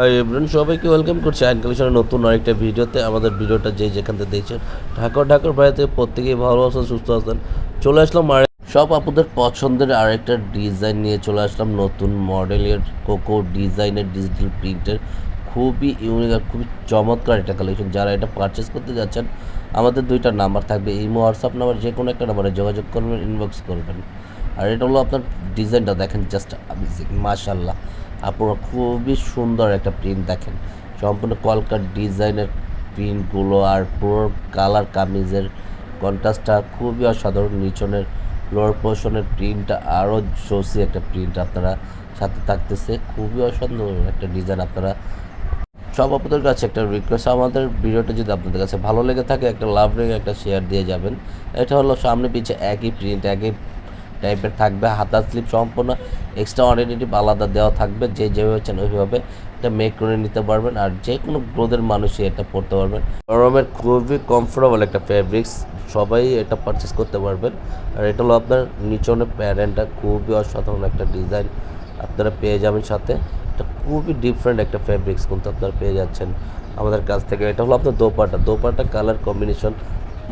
Hi everyone সবাইকে welcome করছি আইন কমিশনের নতুন আরেকটা ভিডিওতে। আমাদের ভিডিওটা যে যেখান থেকে দেখছেন ঢাকা ঢাকার বাইরে প্রত্যেকেই ভালো আছেন, সুস্থ আছেন। চলে আসলাম সব আপনাদের পছন্দের আরেকটা ডিজাইন নিয়ে চলে আসলাম নতুন মডেলের কোকো ডিজাইনের ডিজিটাল প্রিন্টের খুবই ইউনিক আর খুবই চমৎকার একটা কালেকশন যারা এটা পারচেস করতে যাচ্ছেন, আমাদের দুইটা নাম্বার থাকবে। ইমো হোয়াটসঅ্যাপ নাম্বার যে কোনো একটা নাম্বারে যোগাযোগ করবেন ইনবক্স করবেন। আর এটা হলো আপনার ডিজাইনটা দেখেন জাস্ট মাশাল্লাহ আপনারা খুবই সুন্দর একটা প্রিন্ট দেখেন। সম্পূর্ণ কলকার ডিজাইনের প্রিন্টগুলো আর পুরো কালার কামিজের কন্ট্রাস্টটা খুবই অসাধারণ। নিচনের লোয়ার পোর্শনের প্রিন্টটা আরও জোসি একটা প্রিন্ট আপনারা সাথে থাকতেছে। খুবই অসাধারণ একটা ডিজাইন আপনারা। সব আপনাদের কাছে একটা রিকোয়েস্ট আমাদের ভিডিওটা যদি আপনাদের কাছে ভালো লেগে থাকে, একটা লাভ রেখে একটা শেয়ার দিয়ে যাবেন। এটা হলো সামনে পিছে একই প্রিন্ট একই টাইপের থাকবে হাতা স্লিপ সম্পূর্ণ এক্সট্রা অর্ডিনেটিভ আলাদা দেওয়া থাকবে, যে যেভাবে চান ওইভাবে এটা মেক করে নিতে পারবেন আর যে কোনো গ্রোদের মানুষই এটা পড়তে পারবেন। গরমের খুবই কমফোর্টেবল একটা ফ্যাব্রিক্স সবাই এটা পারচেস করতে পারবেন। আর এটা হলো আপনার নিচনের প্যারেন্টটা, খুবই অসাধারণ একটা ডিজাইন আপনারা পেয়ে যাবেন সাথে। এটা খুবই ডিফারেন্ট একটা ফ্যাব্রিক্স কিন্তু আপনারা পেয়ে যাচ্ছেন আমাদের কাছ থেকে। এটা হলো আপনার দোপাটা দোপাটা কালার কম্বিনেশন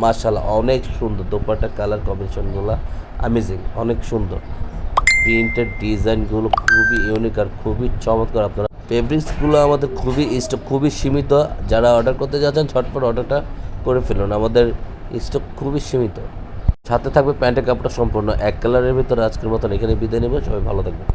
মার্শাল অনেক সুন্দর। দোপাটা কালার কম্বিনেশনগুলো অ্যামেজিং অনেক সুন্দর। প্রিন্টের ডিজাইনগুলো খুবই ইউনিক আর খুবই চমৎকার আপনারা। ফেব্রিক্সগুলো আমাদের খুবই স্টক খুবই সীমিত। যারা অর্ডার করতে যাচ্ছেন ছটফট অর্ডারটা করে ফেলুন। আমাদের স্টক খুবই সীমিত। সাথে থাকবে প্যান্টের কাপড়টা সম্পূর্ণ এক কালারের ভিতরে। আজকের মতন এখানে বিদায় নেবে। সবাই ভালো থাকবে